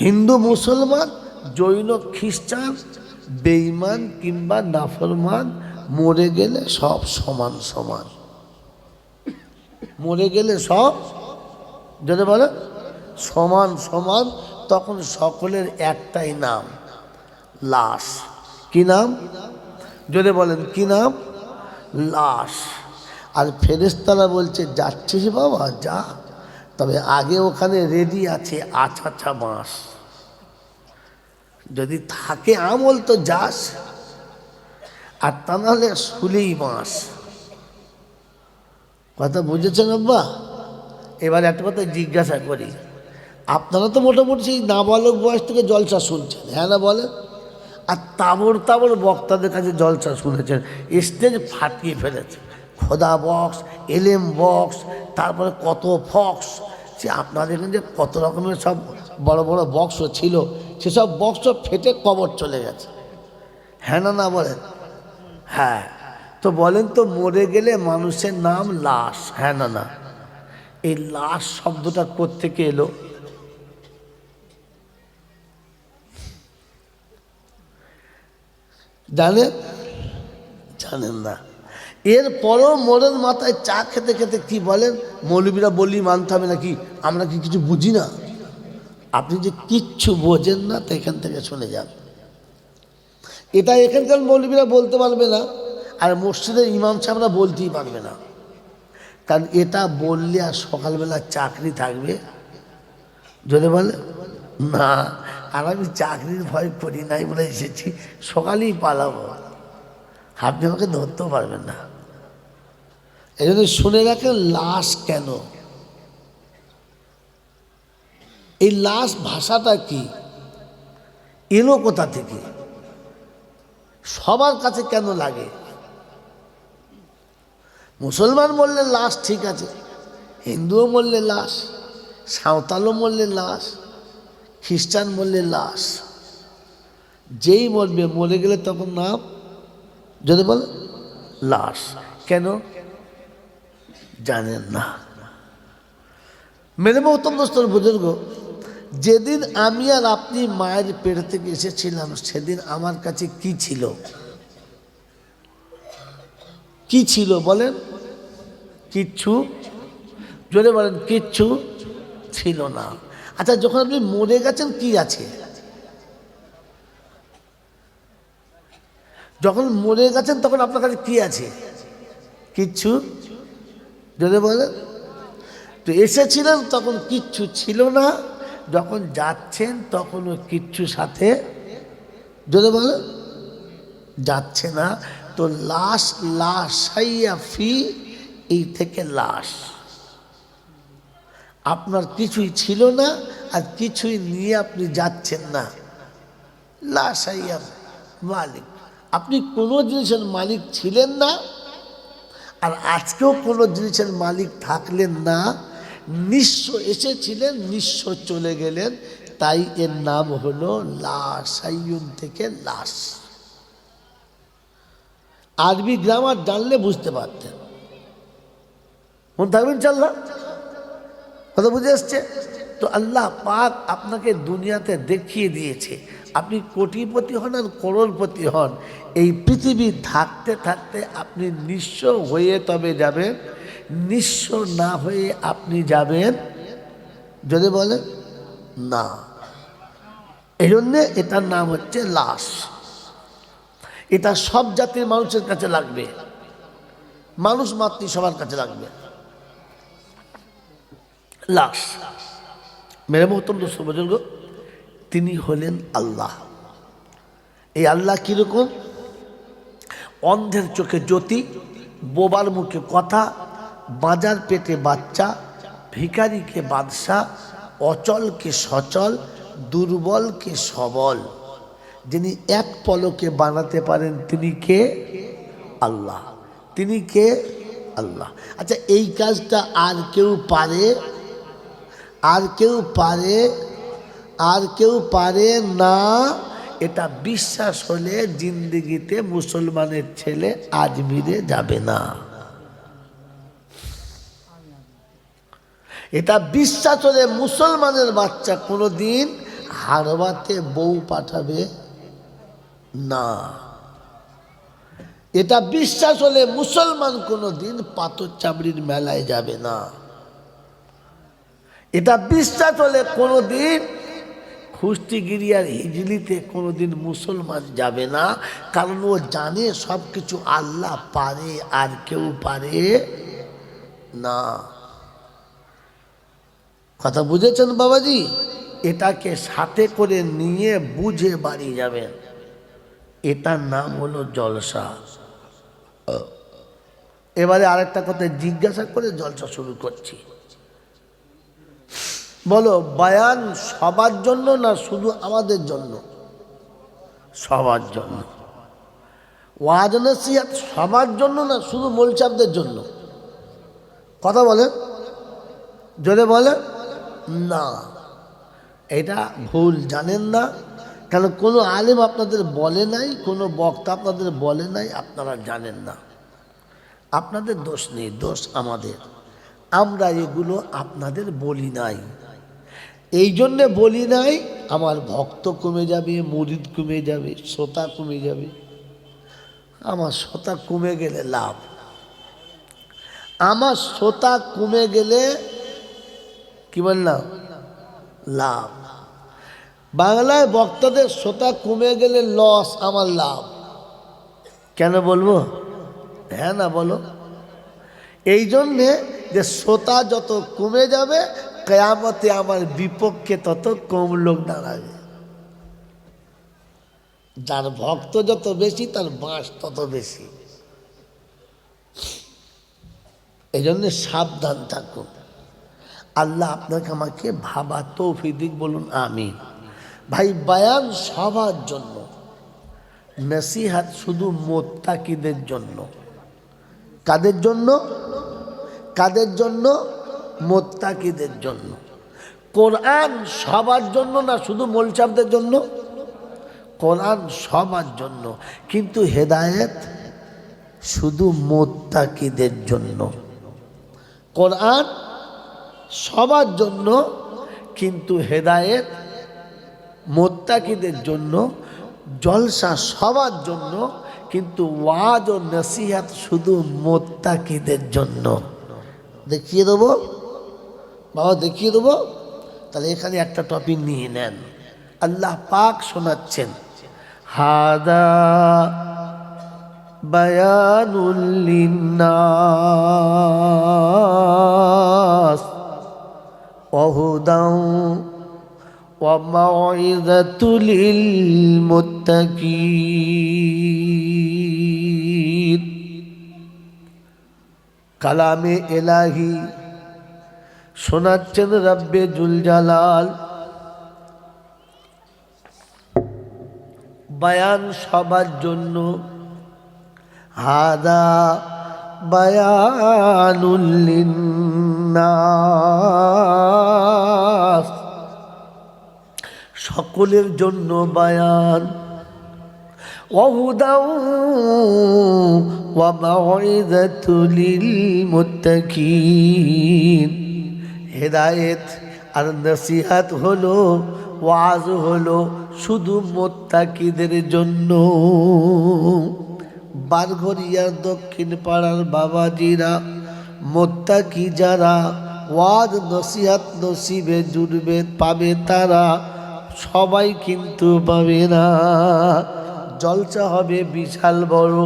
হিন্দু, মুসলমান, জৈন, খ্রিস্টান বেইমান কিংবা নাফরমান, মরে গেলে সব সমান সমান। মরে গেলে সব যদি বলে, সমান সমান, তখন সকলের একটাই নাম, লাশ। কি নাম? যদি বলেন, কি নাম? লাশ। আর ফেরেস্তারা বলছে, যাচ্ছিস বাবা, যা। তবে আগে ওখানে রেডি আছে আছাছা বাঁশ। যদি থাকে আমল তো যাস, আর তা নাহলে শুলেই বাঁশ। কথা বুঝেছেন আব্বা? এবার একটা কথা জিজ্ঞাসা করি। আপনারা তো মোটামুটি সেই নাবালক বয়স থেকে জলসা শুনছেন হ্যাঁ না বলেন? আর তাবর তাবর বক্তাদের কাছে জলসা শুনেছেন, স্টেজ ফাটিয়ে ফেলেছে। খোদা বক্স এলএম বক্স, তারপরে কত ফক্স। সে আপনাদের দেখেন যে কত রকমের সব বড় বড় বক্সও ছিল সেসব বক্স ফেটে কবর চলে গেছে। হ্যাঁ না বলেন? হ্যাঁ। তো বলেন তো মরে গেলে মানুষের নাম লাশ। হ্যাঁ না না। এই লাশ শব্দটা কোত্থেকে এলো? জানেন? জানেন না। এরপরও মোড়ের মাথায় চা খেতে খেতে কি বলেন? মৌলবীরা বললি, মানতে হবে নাকি? আমরা কি কিছু বুঝি না? আপনি যে কিচ্ছু বোঝেন না, তো এখান থেকে শুনে যান। এটা এখানকার মৌলবীরা বলতে পারবে না, আর মসজিদের ইমাম সাহেবরা বলতেই পারবে না। কারণ এটা বললে আর সকালবেলা চাকরি থাকবে। যদি বলে? না, আর আমি চাকরির ভয় করি নাই বলে এসেছি, সকালেই পালাবো। আপনি আমাকে ধরতেও পারবেন না। এই জন্য শুনে রাখেন, লাশ কেন? এই লাশ ভাষাটা কি? এলো কোথা থেকে? সবার কাছে কেন লাগে? মুসলমান বললে লাশ ঠিক আছে, হিন্দুও বললে লাশ, সাঁওতালও বললে লাশ, খ্রিস্টান বললে লাশ। যেই মরবে মরে গেলে তখন নাম? যদি বল, লাশ। কেন? জানেন না। মেরে মহতম দোস্তর বুজুর্গ যেদিন আমি আর আপনি মায়ের পেট থেকে এসেছিলাম, সেদিন আমার কাছে কি ছিল? কি ছিল বলেন? কিচ্ছু। জোরে বলেন, কিচ্ছু ছিল না। আচ্ছা যখন আপনি মরে গেছেন, কি আছে? যখন মরে গেছেন, তখন আপনার কাছে কি আছে? কিচ্ছু। যদি বলেন। তো এসেছিলেন, তখন কিচ্ছু ছিল না। যখন যাচ্ছেন, তখন ওই কিচ্ছু সাথে যদি বলেন যাচ্ছে না, তো লাশ, লাশাইয়া ফি, এই থেকে লাশ। আপনার কিছুই ছিল না আর কিছুই নিয়ে আপনি যাচ্ছেন না। লাশাইয়া মালিক। আপনি কোনো জিনিসের মালিক ছিলেন না আর আজকেও কোনো জিনিসের মালিক থাকলেন না। নিঃস্ব এসেছিলেন, নিঃস্ব চলে গেলেন। তাই এর নাম হলো লাশাইয়ুন থেকে লাশ। আরবি গ্রামার জানলে বুঝতে পারতেন। মনে থাকবেন চাল্লা কথা বুঝে আসছে? তো আল্লাহ পাক আপনাকে দুনিয়াতে দেখিয়ে দিয়েছে। আপনি কোটিপতি হন আর করোড়পতি হন। এই পৃথিবী থাকতে থাকতে আপনি নিঃস্ব হয়ে তবে যাবেন। নিঃস্ব না হয়ে আপনি যাবেন? যদি বলেন না। এই জন্যে এটার নাম হচ্ছে লাশ। এটা সব জাতির মানুষের কাছে লাগবে। মানুষ মাতৃ সবার কাছে লাগবে। লাশ। মেরে মহতম দোস্ত তিনি হলেন আল্লাহ। এই আল্লাহ কীরকম? অন্ধের চোখে জ্যোতি, বোবার মুখে কথা বাজার পেটে বাচ্চা, ভিখারিকে বাদশাহ, অচলকে সচল, দুর্বলকে সবল। যিনি এক পলকে বানাতে পারেন, তিনি কে? আল্লাহ। তিনি কে? আল্লাহ। আচ্ছা এই কাজটা আর কেউ পারে? আর কেউ পারে? আর কেউ পারে না? এটা বিশ্বাস হলে জিন্দিগিতে মুসলমানের ছেলে আজমিরে যাবে না। এটা বিশ্বাস হলে মুসলমানের বাচ্চা কোনো দিন হারবাতে বউ পাঠাবে না। এটা বিশ্বাস হলে মুসলমান কোনো দিন পাথর চামড়ির মেলায় যাবে না। এটা বিশ্বাস হলে কোনো দিন খুস্তিগিরি আর হিজলিতে কোনোদিন মুসলমান যাবে না। কারণ ও জানে সব কিছু আল্লাহ পারে আর কেউ পারে না। কথা বুঝেছেন বাবাজি? এটাকে সাথে করে নিয়ে বুঝে বাড়ি যাবেন। এটার নাম হলো জলসা। এবারে আরেকটা কথা জিজ্ঞাসা করে জলসা শুরু করছি। বলো, বায়ান সবার জন্য না শুধু আমাদের জন্য? সবার জন্য। ওয়াজ নসিহাত সবার জন্য না শুধু মোলচাপদের জন্য? কথা বলেন। জোরে বলেন। না। এটা ভুল জানেন না। কেন কোনো আলেম আপনাদের বলে নাই, কোনো বক্তা আপনাদের বলে নাই, আপনারা জানেন না। আপনাদের দোষ নেই, দোষ আমাদের। আমরা এগুলো আপনাদের বলি নাই। এই জন্যে বলি নাই, আমার ভক্ত কমে যাবে, মরিদ কমে যাবে, শ্রোতা কমে যাবে। আমার শ্রোতা কমে গেলে লাভ। আমার শ্রোতা কমে গেলে কি বললাম লাভ। বাংলায় বক্তাদের শ্রোতা কমে গেলে লস আমার লাভ। কেন বলব? হ্যাঁ না, বলো। এই জন্যে যে শ্রোতা যত কমে যাবে, কেয়ামতে আমার বিপক্ষে তত কম লোক দাঁড়াবে। যার ভক্ত যত বেশি, তার বাঁশ তত বেশি। এই জন্যে সাবধান থাকুন। আল্লাহ আপনাকে আমাকে ভাবা তৌফিদিক বলুন আমি ভাই, বায়ান সবার জন্য, নসিহাত শুধু মোত্তাকিদের জন্য। কাদের জন্য? কাদের জন্য? মোত্তাকিদের জন্য। কোরআন সবার জন্য না শুধু মোলচাপদের জন্য? কোরআন সবার জন্য। কিন্তু হেদায়েত শুধু মোত্তাকিদের জন্য। কোরআন সবার জন্য, কিন্তু হেদায়েত মোত্তাকিদের জন্য, জলসা সবার জন্য, কিন্তু ওয়াজ ও নসিহাত শুধু মোত্তাকিদের জন্য। দেখিয়ে দেবো? বাবা, দেখিয়ে দেবো? তাহলে এখানে একটা টপিক নিয়ে নেন। আল্লাহ পাক শোনাচ্ছেন, হাদা বায়ানুল্লিন্নাস وهدى وموعظة للمتقين কালামে এলাহি শোনাচ্ছেন রব্বে জুল জালাল বায়ান সবার জন্য হাদা বায়ানুল্লিন্নাস সকলের জন্য বায়ান وهدى وموعظة للمتقين হেদায়েত আর নসিহাত হলো ওয়াজ হলো শুধু মোত্তাকিদের জন্য বারঘরিয়ার দক্ষিণ পাড়ার বাবাজিরা, মোত্তাকি যারা, ওয়াজ নসিহাত নসিবে জুড়বে পাবে তারা, সবাই কিন্তু পাবে না। জলসা হবে বিশাল বড়,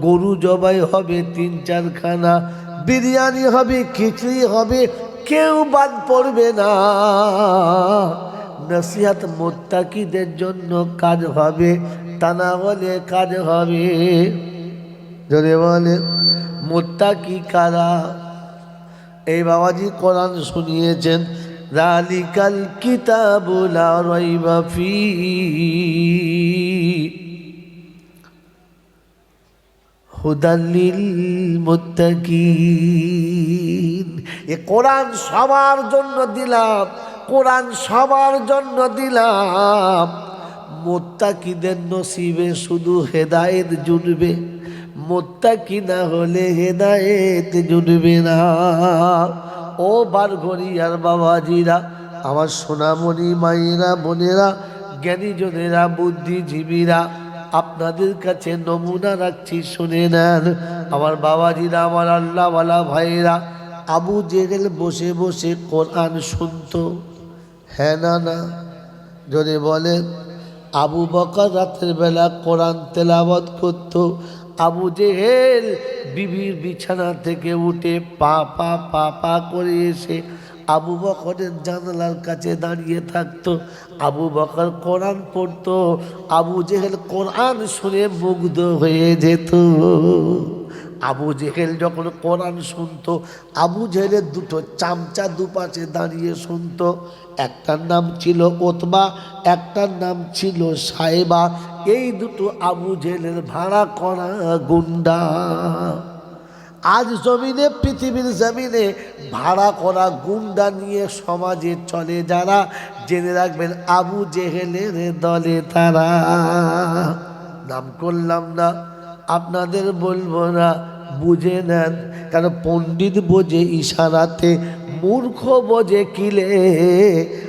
গরু জবাই হবে তিন চারখানা, বিরিয়ানি হবে, খিচড়ি হবে, কেউ বাদ পড়বে না। নসিহাত মোত্তাকিদের জন্য কাজ হবে তা না হলে কাজ হবে। যদি বলে মোত্তাকি কারা? এই বাবাজি কোরআন শুনিয়েছেন, রালিকাল কিতাবুলা রইবা ফি। হুদাল্লিল মুত্তাকিন। এ কোরআন সবার জন্য দিলাম, কোরআন সবার জন্য দিলাম। মোত্তাকিদের নসিবে শুধু হেদায়েত জুটবে। মোত্তাকি না হলে হেদায়েত জুটবে না। ও বার বারঘরিয়ার বাবাজিরা, আমার সোনামণি মায়েরা বোনেরা জ্ঞানী জ্ঞানীজনেরা, বুদ্ধিজীবীরা, আপনাদের কাছে নমুনা রাখছি, শুনে নেন। আমার বাবাজিরা, আমার আল্লাহওয়ালা ভাইয়েরা, আবু জেগেল বসে বসে কোরআন শুনতো। হ্যাঁ না না যদি বলেন। আবু বকর রাতের বেলা কোরআন তেলাবত করত। আবু জেহেল বিবির বিছানা থেকে উঠে পা পা পা পা করে এসে আবু বকরের জানালার কাছে দাঁড়িয়ে থাকতো। আবু বকর কোরআন পড়তো, আবু জেহেল কোরআন শুনে মুগ্ধ হয়ে যেত। আবু জেহেল যখন কোরআন শুনতো, আবু জেহেলের দুটো চামচা দুপাশে দাঁড়িয়ে শুনতো। একটার নাম ছিল ওতবা, একটার নাম ছিল সাহেবা এই দুটো আবু জেহেলের ভাড়া করা গুন্ডা। আজ জমিনে, পৃথিবীর জমিনে ভাড়া করা গুন্ডা নিয়ে সমাজে চলে যারা, জেনে রাখবেন আবু জেহেলের দলে তারা। নাম করলাম না, আপনাদের বলব না। বুঝে নেন, কারণ পণ্ডিত বোঝে, ইশারাতে মূর্খ বোঝে কিলে।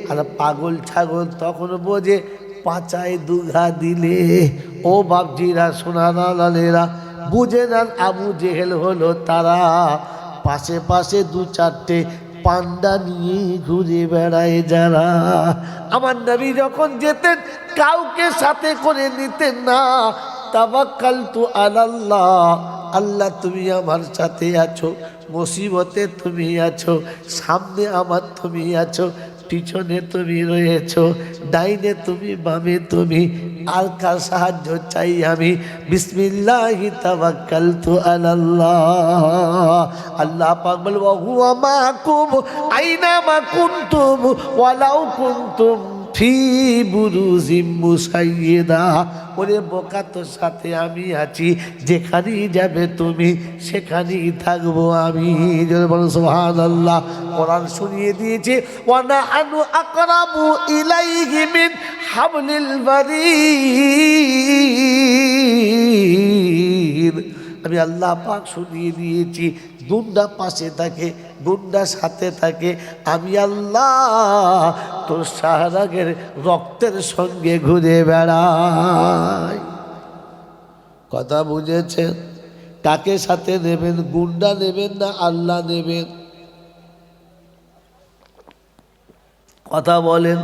আর পাগল ছাগল তখন বোঝে, পাচায় দুঘা দিলে। ও বাপজিরা সোনারা লালেরা, বুঝে নেন, আবু জেহেল হলো তারা। পাশে পাশে দু চারটে পান্ডা নিয়ে ঘুরে বেড়ায় যারা। আমার নবী যখন যেতেন, কাউকে সাথে করে নিতেন না। তাবাক্কাল তু আল্লাহ আল্লাহ তুমি আমার সাথে আছো। মুসিবতে তুমি আছো। সামনে আমার তুমি আছো। পিছনে তুমি রয়েছ। ডাইনে তুমি, বামে তুমি। আর কার সাহায্য চাই আমি? বিসমিল্লাহি তাওয়াক্কালতু আলাল্লাহ। আল্লাহ পাক বলব আইনা মা কুনতুম ওয়ালাউ কুনতুম ফি বুরুজিম মুসাইয়্যিদা ওরে বোকা তোর সাথে আমি আছি, যেখানেই যাবে তুমি সেখানেই থাকব আমি। সুবহানাল্লাহ। কোরআন শুনিয়ে দিয়েছে ওয়ানা আনু আকরামু ইলাইহি হাবলিল বারির আমি আল্লাহ পাক শুনিয়ে দিয়েছি গুন্ডা পাশে থাকে গুন্ডা সাথে থাকে, আমি আল্লাহ তোর শাহরাগের রক্তের সঙ্গে ঘুরে বেড়াই। কথা বুঝেছেন? কাকে সাথে নেবেন, গুন্ডা নেবেন না আল্লাহ নেবেন? কথা বলেন,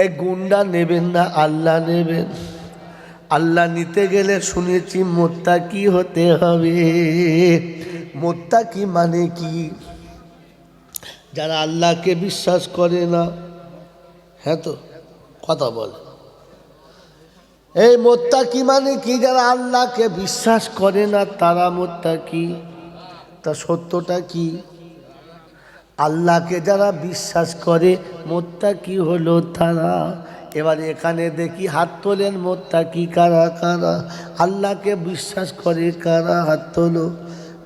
এই গুন্ডা নেবেন না আল্লাহ নেবেন? আল্লাহ নিতে গেলে শুনেছি, মোত্তা কি হতে হবে? মোত্তা কি মানে কি? যারা আল্লাহকে বিশ্বাস করে না। হ্যাঁ তো, কথা বল। এই মোত্তা কি মানে কি? যারা আল্লাহকে বিশ্বাস করে না, তারা মোত্তা কি তা সত্যটা কি? আল্লাহকে যারা বিশ্বাস করে মোত্তা কি হলো তারা। এবার এখানে দেখি হাত তোলেন মোত্তা কি কারা কারা? আল্লাহকে বিশ্বাস করে কারা হাত তোলো?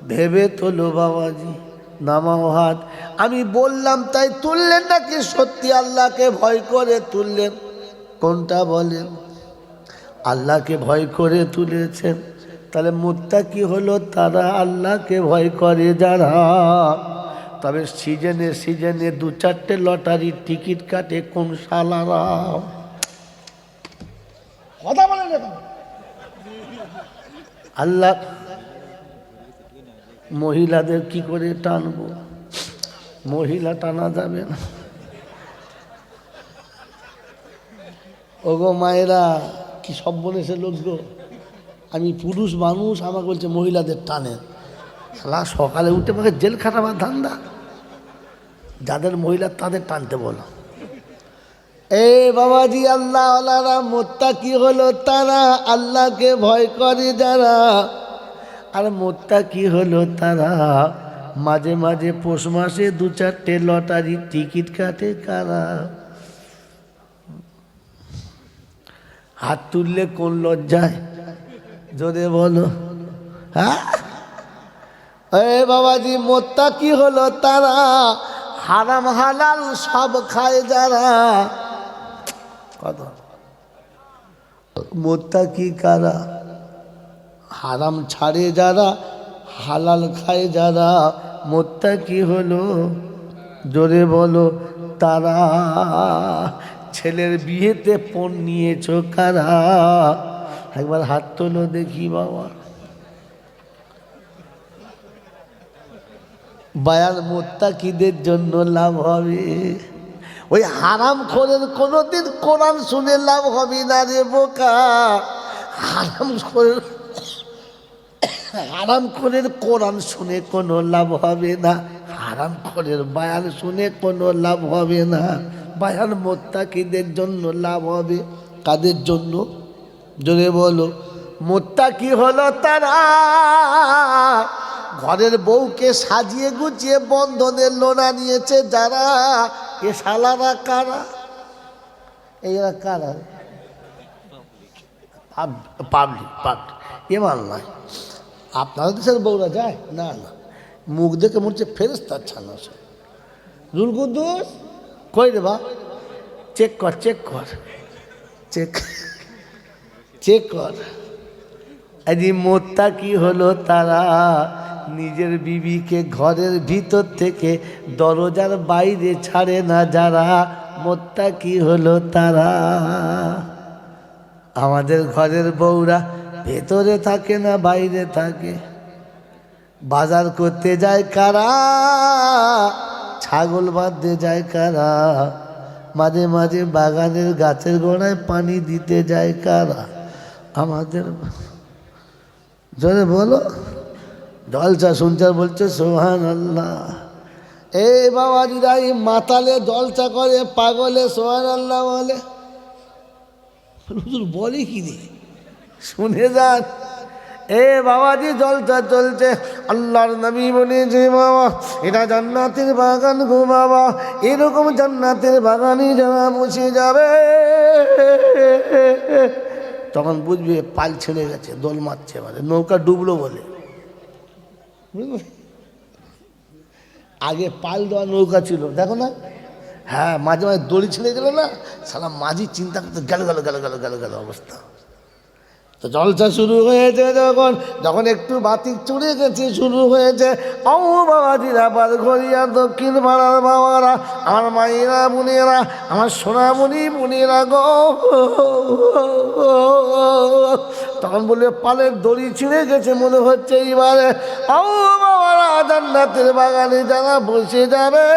ভেবে তোলো বাবাজি নামাও হাত। আমি বললাম তাই তুললেন নাকি? সত্যি আল্লাহকে ভয় করে তুললেন। কোনটা বলেন? আল্লাহকে ভয় করে তুলেছেন। তাহলে মুত্তা কি হলো? তারা আল্লাহকে ভয় করে যারা। তবে সিজনে সিজনে দু চারটে লটারির টিকিট কাটে কোন সালারা কথা বলে আল্লাহ মহিলাদের কি করে টানবো? মহিলা টানা যাবে না। ওগো মায়েরা, কি সব বলেছে লোক গো? আমি পুরুষ মানুষ, আমাকে বলছে মহিলাদের টানেন শালা, সকালে উঠে আমাকে জেল খাটাবার ধান্দা। যাদের মহিলা, তাদের টানতে বলো। এ বাবাজি আল্লাহ মোত্তা কি হলো তারা, আল্লাহকে ভয় করে যারা। আর মোত্তা কি হলো তারা? মাঝে মাঝে পৌষ মাসে দু চারটে লটারি টিকিট কাটে কারা? হাত তুললে কোন লজ্জায়? যদি বলো। হ্যাঁ? বাবাজি, মোত্তা কি হলো তারা? হারাম হালাল সব খায় যারা। কত মোত্তা কি কারা? হারাম ছাড়ে যারা, হালাল খায় যারা মোত্তা কি হলো, জোরে বলো, তারা ছেলের বিয়েতে পণ নিয়েছ কারা? একবার হাত তোলো দেখি বাবা। বায়াল মোত্তাকিদের জন্য লাভ হবে। ওই হারাম খোরের কোনোদিন কোরআন শুনে লাভ হবে না রে বোকা। হারাম খোরের হারাম খোরের কোরআন শুনে কোনো লাভ হবে না। হারাম খোরের বায়ান শুনে কোনো লাভ হবে না। বায়ান মোত্তাকিদের জন্য লাভ হবে। কাদের জন্য? জোরে বলো। মোত্তাকি হলো তারা ঘরের বউকে সাজিয়ে গুছিয়ে বন্ধনের লোনা নিয়েছে। যারা? এ শালারা কারা? এরা কারা? পাবলিক পাবলিক এবার নয় আপনাদের দেশের বউরা যায়? না না। মুখ দেখে মনে হচ্ছে ফেরস্তার ছানা সব রুল কুদ্দুস, কই রে বা? চেক কর চেক কর। চেক চেক কর। আজ মোত্তা কি হলো তারা? নিজের বিবিকে ঘরের ভিতর থেকে দরজার বাইরে ছাড়ে না যারা। মোত্তা কি হলো তারা? আমাদের ঘরের বউরা ভেতরে থাকে না, বাইরে থাকে। বাজার করতে যায় কারা? ছাগল বাঁধতে যায় কারা? মাঝে মাঝে বাগানের গাছের গোড়ায় পানি দিতে যায় কারা? আমাদের জোরে বলো। জলচা শুনচার বলছে সোহান আল্লাহ এ বাবাজিরা, এই মাতালে জলচা করে, পাগলে সোহান আল্লাহ বলে বলে কি রে? শুনে যান। এ বাবাজি জলচা চলছে আল্লাহর নবী বলেছে, বাবা, এটা জান্নাতের বাগান গো বাবা। এরকম জান্নাতের বাগানই যারা বসে যাবে। তখন বুঝবে পাল ছেড়ে গেছে, দোল মারছে মানে নৌকা ডুবলো বলে? আগে পাল দেওয়া নৌকা ছিল, দেখো না? হ্যাঁ মাঝে মাঝে দড়ি ছেড়ে গেল না, সারা মাঝি চিন্তা করতে গেল গেল গেল গেল গেল গেল অবস্থা। তো জলসা শুরু হয়েছে যখন যখন একটু বাতি চড়ে গেছে, শুরু হয়েছে। ও বাবাজিরা বার ঘরিয়া দক্ষিণ পাড়ার বাবারা, আমার মায়েরা, বোনেরা, আমার সোনামণি, বোনেরা গো। তখন বলবে পালের দড়ি ছিঁড়ে গেছে মনে হচ্ছে এইবারে। ও বাবারা জান্নাতের বাগানে যারা বসে যাবে,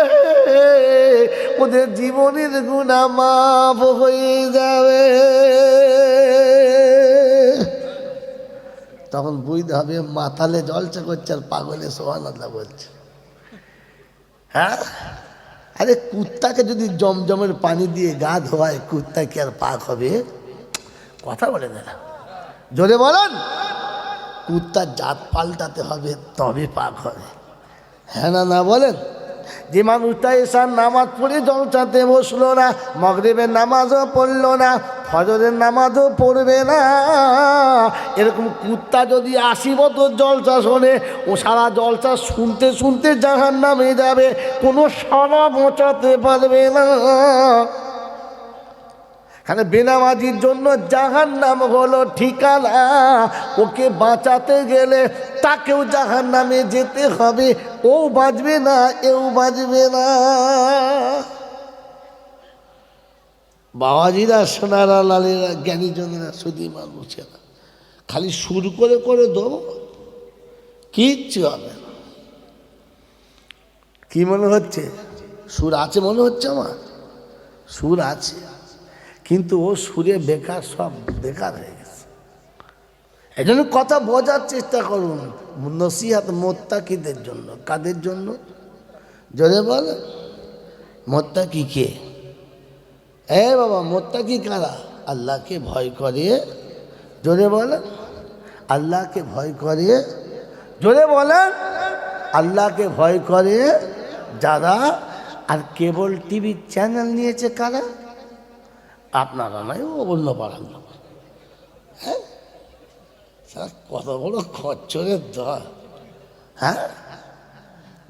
ওদের জীবনের গুণা মাফ হয়ে যাবে। তখন বুঝতে হবে, মাথালে জলচা করছে আর পাগলে সোহান আল্লাহ বলছে হ্যাঁ? আরে কুত্তাকে যদি জমজমের পানি দিয়ে গা ধোয়ায়, কুত্তা কি আর পাক হবে? কথা বলে না। জোরে বলেন। কুত্তার জাত পাল্টাতে হবে, তবে পাক হবে। হ্যাঁ না না বলেন। যে মানুষটা এসার নামাজ পড়ে জলচাতে বসল না, মগরিবের নামাজও পড়ল না ফজরের নামাজও পড়বে না। এরকম কুত্তা যদি আশি বছর জলচা শোনে, ও সারা জলচা শুনতে শুনতে জাহান নামে যাবে, কোনো সারা বোঁচাতে পারবে না। এখানে বেনামাজির জন্য জাহান নাম হলো ঠিকানা। ওকে বাঁচাতে গেলে তাকেও জাহান নামে যেতে হবে। ও বাঁচবে না, এও বাঁচবে না। বাবাজিরা সোনারা লালেরা জ্ঞানীজনেরা শুধু না। খালি সুর করে করে দেবো। কিচ্ছু হবে না। কি মনে হচ্ছে? সুর আছে মনে হচ্ছে আমার? সুর আছে। কিন্তু ও সুরে বেকার সব বেকার হয়ে গেছে। এই জন্য কথা বোঝার চেষ্টা করুন। নসিহাত মোত্তাকিদের জন্য। কাদের জন্য? জোরে বল। মোত্তাকি কে? এ বাবা, মোত্তাকি কারা? আল্লাহকে ভয় করে জোরে বলেন, আল্লাহকে ভয় করে জোরে বলেন, আল্লাহকে ভয় করে যারা আর কেবল টিভি চ্যানেল নিয়েছে কারা? আপনারা নয় অন্য পাড়ার লোক। হ্যাঁ? কত বড় খচ্চরের দল। হ্যাঁ?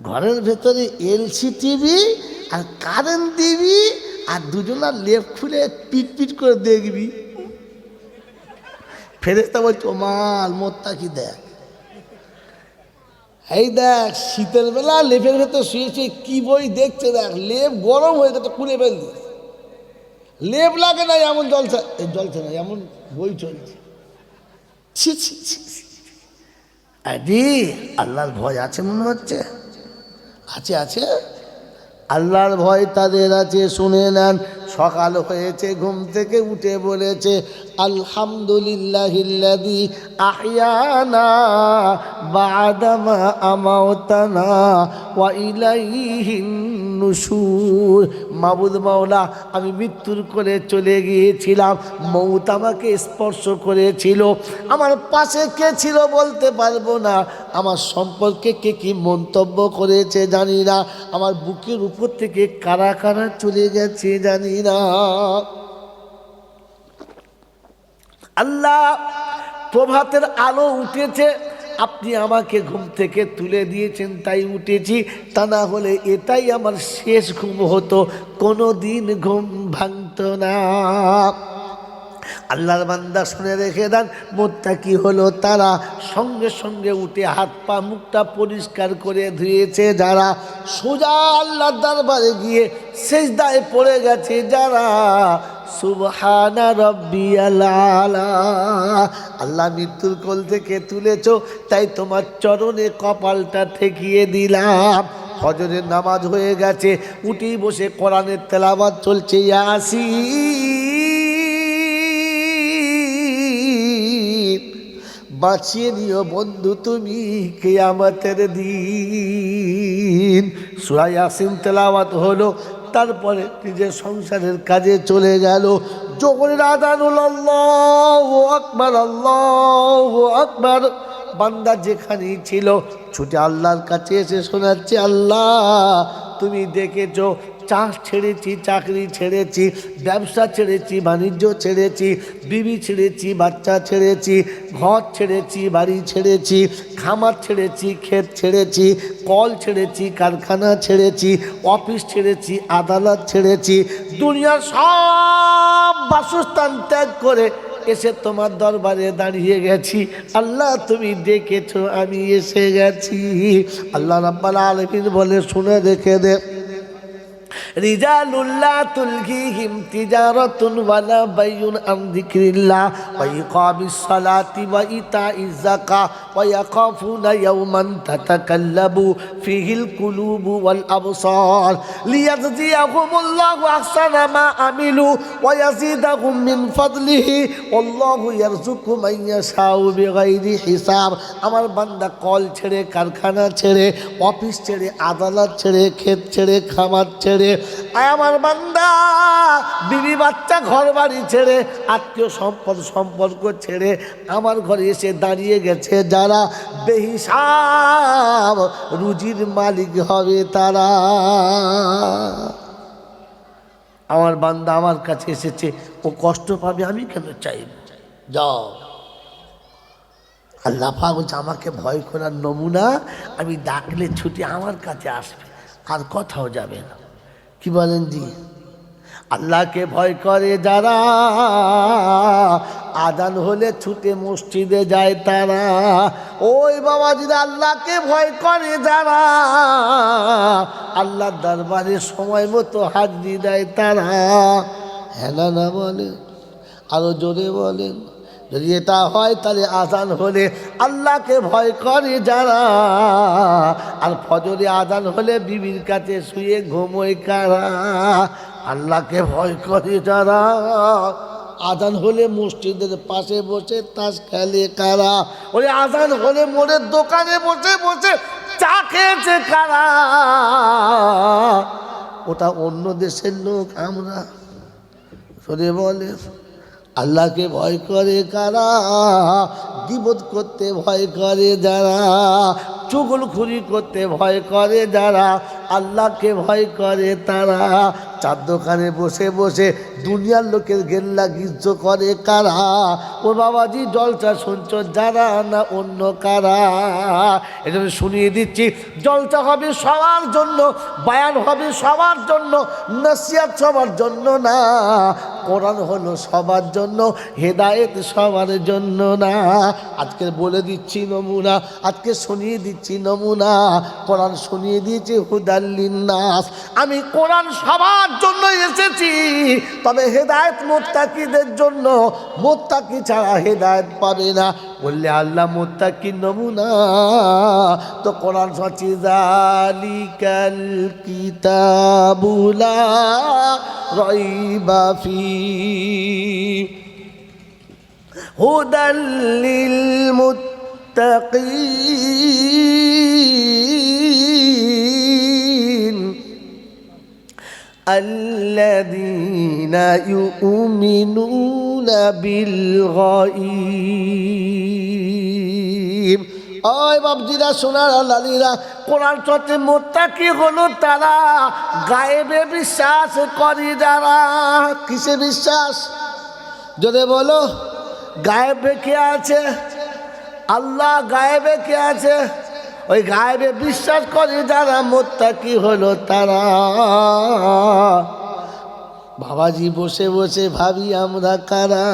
ঘরের ভেতরে এলসি টিভি আর কারেন্ট টিভি আর দুজনার লেপ খুলে পিট পিট করে দেখবি। ফেরেস্তা বলছো মাল মোত্তা কি দেখ? এই দেখ, শীতের বেলা লেপের ভেতর শুয়েছে কি বই দেখছে দেখ, লেপ গরম হয়ে গেছে, খুলে ফেল দিস লেপ লাগে না এমন জলসা জলসা না, এমন বই চলছে। ছি ছি ছি আল্লাহর ভয় আছে মনে হচ্ছে? আছে আছে। আল্লাহর ভয় তাদের আছে, শুনে নেন। সকাল হয়েছে, ঘুম থেকে উঠে বলেছে আলহামদুলিল্লাহিল্লাদি আহিয়ানা বাদামা আমাওতানা ওয়া ইলাইহিন নুশুর মাবুদ মাওলা, আমি মৃত্যুর করে চলে গিয়েছিলাম। মৌত আমাকে স্পর্শ করেছিল। আমার পাশে কে ছিল বলতে পারব না। আমার সম্পর্কে কে কি মন্তব্য করেছে জানি না। আমার বুকের উপর থেকে কারা কারা চলে গেছে জানি না। আল্লাহ প্রভাতের আলো উঠেছে। আপনি আমাকে ঘুম থেকে তুলে দিয়েছেন, তাই উঠেছি। তা না হলে এটাই আমার শেষ ঘুম হতো। কোনো দিন ঘুম ভাঙত না। আল্লাহর বান্দা শুনে রেখে দেন মোটটা কি হলো তারা। সঙ্গে সঙ্গে উঠে হাত পা, মুখটা পরিষ্কার করে ধুয়েছে যারা। সোজা আল্লাহর দরবারে গিয়ে শেষ সেজদায় পড়ে গেছে যারা। সুবহানা রব্বিয়াল আলা। আল্লাহ মৃত্যুর কোল থেকে তুলেছ, তাই তোমার চরণে কপালটা ঠেকিয়ে দিলাম। ফজরের নামাজ হয়ে গেছে, উঠেই বসে কোরআনের তেলাবাদ চলছে ইয়াসি বাঁচিয়ে নিও বন্ধু তুমি কেয়ামতের দিন। সুরাই আসিম তেলাওয়াত হলো তারপরে নিজের সংসারের কাজে চলে গেল। আদানুল আকবর আকবার, আল্লাহ আকবর। বান্দা যেখানেই ছিল, ছুটে আল্লাহর কাছে এসে শোনাচ্ছে, আল্লাহ, তুমি দেখেছ চাষ ছেড়েছি, চাকরি ছেড়েছি, ব্যবসা ছেড়েছি, বাণিজ্য ছেড়েছি, বিবি ছেড়েছি, বাচ্চা ছেড়েছি, ঘর ছেড়েছি, বাড়ি ছেড়েছি, খামার ছেড়েছি, ক্ষেত ছেড়েছি, কল ছেড়েছি, কারখানা ছেড়েছি, অফিস ছেড়েছি, আদালত ছেড়েছি, দুনিয়ার সব বাসস্থান ত্যাগ করে এসে তোমার দরবারে দাঁড়িয়ে গেছি। আল্লাহ, তুমি ডেকেছো আমি এসে গেছি। আল্লাহ রাব্বাল আলমিন বলে, শুনে রেখে দে। রিজালুল্লাহ তুলহিহিম তিজারাতুন ওয়ালা বাইউন আন যিকরিল্লাহ ওয়া ইকামিস সালাতি ওয়া ইতাইজ যাকা ওয়া ইয়াখাফুনা ইয়াওমান তাতাকাল্লাবু ফিহিল কুলুবু ওয়াল আবসার লিয়াজজিয়াহুমুল্লাহু আহসানা মা আমিলু ওয়া ইয়াজিদাহুম মিন ফাদলিহি ওয়াল্লাহু ইয়ারযুকু মান ইয়াশাউ আমার বান্দা কল ছেড়ে, কারখানা ছেড়ে, অফিস ছেড়ে, আদালত ছেড়ে, ক্ষেত ছেড়ে, খামার ছেড়ে আয় আমার বান্দা। বিবি বাচ্চা ঘর বাড়ি ছেড়ে, আত্মীয় সম্পদ সম্পর্ক ছেড়ে আমার ঘরে এসে দাঁড়িয়ে গেছে। যারা বেহিসাব রুজির মালিক হবে তারা। আমার বান্দা আমার কাছে এসেছে, ও কষ্ট পাবে, আমি কেন চাইব? যাও। আল্লাহ বলছে, আমাকে ভয় করার নমুনা, আমি ডাকলে ছুটি আমার কাছে আসবে, আর কোথাও যাবে না। কি বলেন জি? আল্লাহকে ভয় করে যারা, আদান হলে ছুটে মসজিদে যায় তারা। ওই বাবা যদি আল্লাহকে ভয় করে যারা, আল্লাহর দরবারে সময় মতো হাজরি দেয় তারা। হ্যাঁ না বলেন, আরও জোরে বলেন। যদি এটা হয়, তাহলে আজান হলে আল্লাহকে ভয় করে যারা। আর ফজরে আজান হলে বিবির কাছে শুয়ে ঘুমোয় কারা? আল্লাহকে ভয় করে যারা। আজান হলে মসজিদের পাশে বসে তাস খেলে কারা? ওই আজান হলে মোড়ের দোকানে বসে বসে চা খেয়েছে কারা? ওটা অন্য দেশের লোক, আমরা। সরে বলে আল্লাহকে ভয় করে কারা? বিপদ করতে ভয় করে যারা? চুগলখুরি করতে ভয় করে যারা? আল্লাহকে ভয় করে তারা। চার দোকানে বসে বসে দুনিয়ার লোকের গেল্লা গিজ্জ করে কারা? ও বাবাজি জলসা শুনছ? যারা না অন্য কারা? এটা শুনিয়ে দিচ্ছি জলসা হবে সবার জন্য, বায়ান হবে সবার জন্য, নসিয়াত সবার জন্য না, কোরআন হলো সবার জন্য, হেদায়েত সবার জন্য না। আজকে বলে দিচ্ছি নমুনা, আজকে শুনিয়ে দিচ্ছি নমুনা, কোরআন শুনিয়ে দিয়েছি হুদাল্লিন হুদাল্লিনাস আমি কোরআন সবার জন্য এসেছি, তবে হেদায়ত মোত্তাকিদের জন্য, মোত্তাকি ছাড়া হেদায়ত পাবে না। বললে, আল্লাহ মোত্তাকি নমুনা। তো কোরআন সচি, জালিকাল কিতাবুলা রইবাফি হুদাল্লিল মুত্তাকিন। الذين يؤمنون بالغيب ওই বাবজিরা সোনার লালিরা কোরআন চতে মোত্তাকি হলো তারা গায়েবে বিশ্বাস করি যারা কিসে বিশ্বাস যদি বলো গায়েবে কে আছে আল্লাহ গায়েবে কে আছে ওই গায়েবে বিশ্বাস করে যারা মোত্তা কি হলো তারা। বাবাজি বসে বসে ভাবি আমরা কারা।